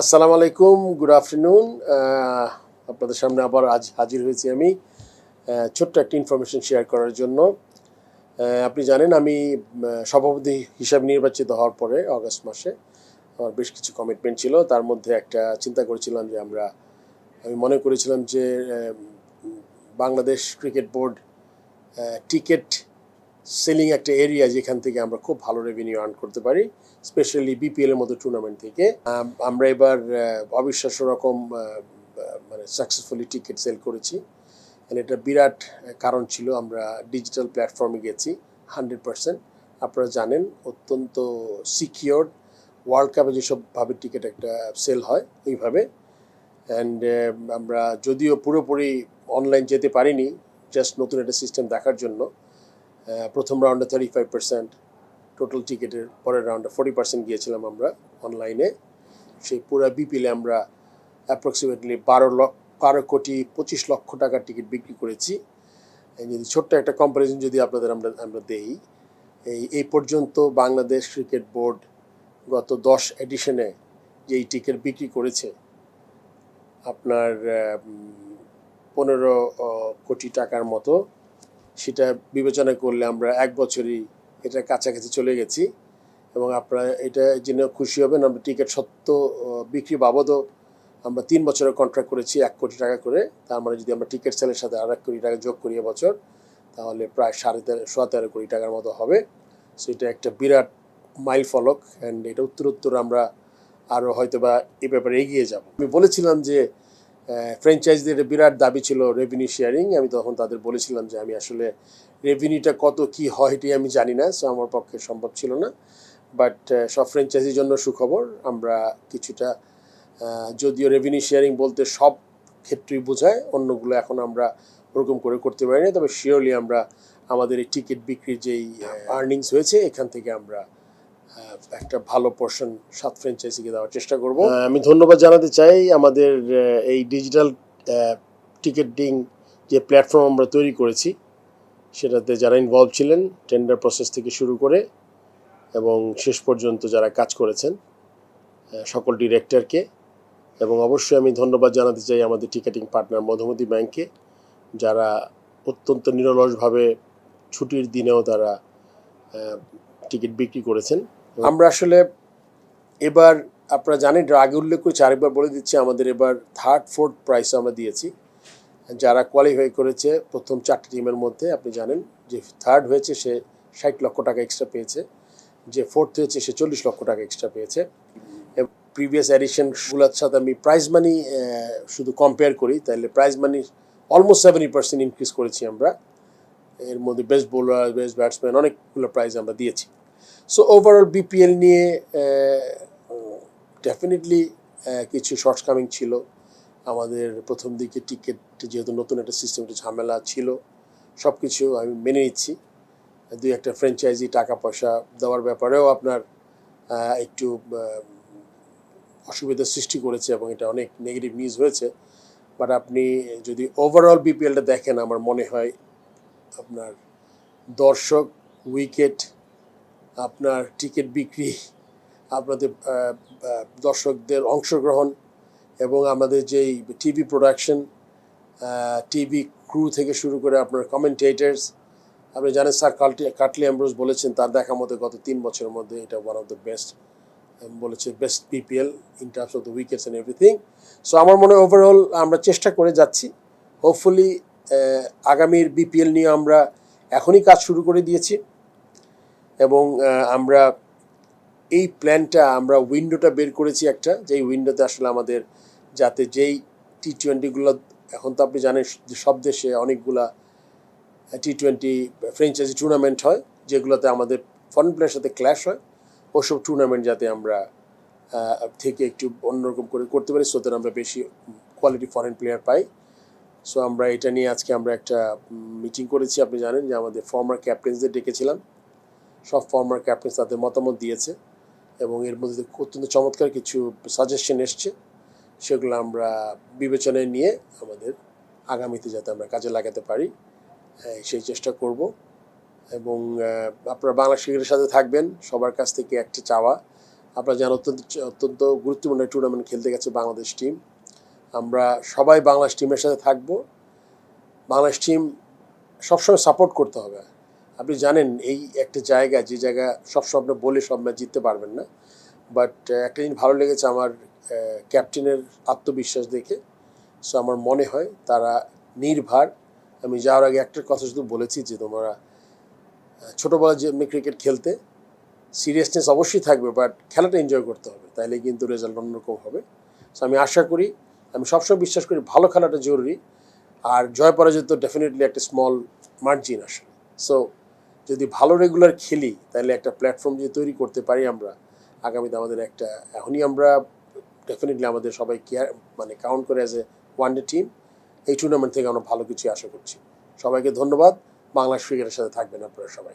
আসসালামু আলাইকুম good afternoon আপনাদের সামনে আবার আজ হাজির হয়েছি আমি ছোট্ট একটা ইনফরমেশন শেয়ার করার জন্য। আপনি জানেন আমি সভাপতি হিসাবে নির্বাচিত হওয়ার পরে, অগস্ট মাসে, আমার বেশ কিছু কমিটমেন্ট ছিল। তার মধ্যে একটা চিন্তা করেছিলাম যে আমরা, আমি মনে করেছিলাম যে Bangladesh cricket board ticket selling একটা এরিয়া যেখান থেকে আমরা খুব ভালো রেভিনিউ আর্ন করতে পারি স্পেশালি বিপিএল এর মতো টুর্নামেন্ট থেকে। আমরা এবার অবিশ্বাস্য রকম মানে সাকসেসফুলি টিকিট সেল করেছি। এটা বিরাট কারণ ছিল, আমরা ডিজিটাল প্ল্যাটফর্মে গেছি হান্ড্রেড পার্সেন্ট আপনারা জানেন, অত্যন্ত সিকিওর ওয়ার্ল্ড কাপে যেসবভাবে টিকিট একটা সেল হয়, ওইভাবে। অ্যান্ড আমরা যদিও পুরোপুরি অনলাইন যেতে পারিনি জাস্ট নতুন একটা সিস্টেম দেখার জন্য। প্রথম রাউন্ডে থার্টি ফাইভ পার্সেন্ট টোটাল টিকিটের পরের রাউন্ডে ফোর্টি পার্সেন্ট গিয়েছিলাম আমরা অনলাইনে সেই পুরো বিপিএলে আমরা অ্যাপ্রক্সিমেটলি বারো লক্ষ বারো কোটি পঁচিশ লক্ষ টাকার টিকিট বিক্রি করেছি। যদি ছোট্ট একটা কম্পারিজন যদি আপনাদের আমরা আমরা দেই, এই এই পর্যন্ত বাংলাদেশ ক্রিকেট বোর্ড গত দশ এডিশনে যে এই টিকিট বিক্রি করেছে, আপনার পনেরো কোটি টাকার মতো সেটা বিবেচনা করলে আমরা এক বছরই এটা কাছাকাছি চলে গেছি এবং আপনারা এটা জেনে খুশি হবেন, আমরা টিকিট সত্য বিক্রি বাবদও আমরা তিন বছরের কন্ট্রাক্ট করেছি, এক কোটি টাকা করে। তার মানে যদি আমরা টিকিট সেলের সাথে আর এক কোটি টাকা যোগ করি বছর তাহলে প্রায় সাড়ে তেরো, সোয়া তেরো কোটি টাকার মতো হবে। সো এটা একটা বিরাট মাইল ফলক অ্যান্ড এটা উত্তর উত্তর আমরা আরও হয়তো বা এ ব্যাপারে এগিয়ে যাব। আমি বলেছিলাম যে ফ্র্যাঞ্চাইজিদের বিরাট দাবি ছিল রেভিনিউ শেয়ারিং আমি তখন তাদের বলেছিলাম যে আমি আসলে রেভিনিউটা কত, কি হয় এটি আমি জানি না সো আমার পক্ষে সম্ভব ছিল না। বাট সব ফ্র্যাঞ্চাইজির জন্য সুখবর। আমরা কিছুটা যদিও রেভিনিউ শেয়ারিং বলতে সব ক্ষেত্রেই বোঝায়, অন্যগুলো এখন আমরা ওরকম করে করতে পারি না। তবে শিওরলি আমরা আমাদের এই টিকিট বিক্রির যেই আর্নিংস হয়েছে, এখান থেকে আমরা একটা ভালো পোর্শন সাত ফ্র্যাঞ্চাইজিকে দেওয়ার চেষ্টা করব। আমি ধন্যবাদ জানাতে চাই আমাদের এই ডিজিটাল টিকিটিং যে প্ল্যাটফর্ম আমরা তৈরি করেছি, সেটাতে যারা ইনভলভ ছিলেন টেন্ডার প্রসেস থেকে শুরু করে এবং শেষ পর্যন্ত যারা কাজ করেছেন সকল ডিরেক্টরকে এবং অবশ্যই আমি ধন্যবাদ জানাতে চাই আমাদের টিকেটিং পার্টনার মধুমতি ব্যাংকে যারা অত্যন্ত নিরলসভাবে ছুটির দিনেও তারা টিকিট বিক্রি করেছেন। আমরা আসলে এবার, আপনারা জানেন আগে উল্লেখ করেছি, আরেকবার বলে দিচ্ছি, আমাদের এবার থার্ড ফোর্থ প্রাইস আমরা দিয়েছি। যারা কোয়ালিফাই করেছে, প্রথম চারটি টিমের মধ্যে, আপনি জানেন যে থার্ড হয়েছে, সে ষাট লক্ষ টাকা এক্সট্রা পেয়েছে। যে ফোর্থ হয়েছে, সে চল্লিশ লক্ষ টাকা এক্সট্রা পেয়েছে। প্রিভিয়াস অ্যাডিশনগুলোর সাথে আমি প্রাইজ মানি শুধু কম্পেয়ার করি, তাহলে prize money almost seventy percent increase করেছি আমরা। এর মধ্যে বেস্ট বোলার বেস্ট ব্যাটসম্যান অনেকগুলো প্রাইজ আমরা দিয়েছি। সো ওভারঅল বিপিএল নিয়ে ডেফিনেটলি কিছু শর্টকামিং ছিল। আমাদের প্রথম দিকে টিকিট যেহেতু নতুন একটা সিস্টেম একটা ঝামেলা ছিল সব কিছু আমি মেনে নিচ্ছি। দুই একটা ফ্র্যাঞ্চাইজি টাকা পয়সা দেওয়ার ব্যাপারেও আপনার একটু অসুবিধার সৃষ্টি করেছে এবং এটা অনেক নেগেটিভ নিউজ হয়েছে। বাট আপনি যদি ওভারঅল বিপিএলটা দেখেন, আমার মনে হয় আপনার দর্শক উইকেট আপনার টিকিট বিক্রি, আপনাদের দর্শকদের অংশগ্রহণ এবং আমাদের যেই টিভি প্রোডাকশন টিভি ক্রু থেকে শুরু করে আপনার কমেন্টেটার্স আপনি জানেন স্যার কাটলি কাটলি অ্যাম্ব্রোজ বলেছেন, তার দেখা মতো গত তিন বছরের মধ্যে এটা ওয়ান অফ দ্য বেস্ট বলেছে best BPL in terms of the wickets and everything so আমার মনে হয় ওভারঅল আমরা চেষ্টা করে যাচ্ছি। হোপফুলি আগামীর বিপিএল নিয়ে আমরা এখনই কাজ শুরু করে দিয়েছি। এবং আমরা এই প্ল্যানটা আমরা উইন্ডোটা বের করেছি একটা, যেই উইন্ডোতে আসলে আমাদের যাতে যেই টি টোয়েন্টিগুলো এখন তো আপনি জানেন সব দেশে অনেকগুলা টি টোয়েন্টি ফ্র্যাঞ্চাইজি টুর্নামেন্ট হয়, যেগুলোতে আমাদের ফরেন প্লেয়ারের সাথে ক্ল্যাশ হয়, ওসব টুর্নামেন্ট যাতে আমরা থেকে একটু অন্যরকম করে করতে পারি সো আমরা বেশি কোয়ালিটি ফরেন প্লেয়ার পাই। সো আমরা এটা নিয়ে আজকে আমরা একটা মিটিং করেছি, আপনি জানেন যে আমাদের ফর্মার ক্যাপ্টেন্সদের ডেকেছিলাম। সব ফর্মার ক্যাপ্টেন্স তাদের মতামত দিয়েছে এবং এর মধ্যে অত্যন্ত চমৎকার কিছু সাজেশন এসছে। সেগুলো আমরা বিবেচনায় নিয়ে আমাদের আগামীতে যাতে আমরা কাজে লাগাতে পারি সেই চেষ্টা করব। এবং আপনারা বাংলা শিখের সাথে থাকবেন, সবার কাছ থেকে একটা চাওয়া। আপনারা যেন অত্যন্ত অত্যন্ত গুরুত্বপূর্ণ টুর্নামেন্ট খেলতে গেছে বাংলাদেশ টিম আমরা সবাই বাংলাদেশ টিমের সাথে থাকব। বাংলাদেশ টিম সবসময় সাপোর্ট করতে হবে। আপনি জানেন, এই একটা জায়গা, যে জায়গা সব স্বপ্ন বলে সব ম্যাচ জিততে পারবেন না। বাট একটা জিনিস ভালো লেগেছে আমার ক্যাপ্টেনের আত্মবিশ্বাস দেখে। সো আমার মনে হয় তারা নির্ভার। আমি যাওয়ার আগে একটা কথা শুধু বলেছি যে তোমরা ছোটোবেলা যে ক্রিকেট খেলতে সিরিয়াসনেস অবশ্যই থাকবে বাট খেলাটা এনজয় করতে হবে। তাইলে কিন্তু রেজাল্ট অন্যরকম হবে। সো আমি আশা করি, আমি সবসময় বিশ্বাস করি ভালো খেলাটা জরুরি। আর জয় পরাজয় তো ডেফিনেটলি একটা স্মল মার্জিন আসে। সো যদি ভালো রেগুলার খেলি, তাহলে একটা প্ল্যাটফর্ম যদি তৈরি করতে পারি আমরা, আগামীতে আমাদের একটা, এখনই আমরা ডেফিনেটলি আমাদের সবাই কেয়ার মানে কাউন্ট করে as a one day team এই টুর্নামেন্ট থেকে আমরা ভালো কিছু আশা করছি। সবাইকে ধন্যবাদ। বাংলাদেশ ক্রিকেটের সাথে থাকবেন আপনারা সবাই।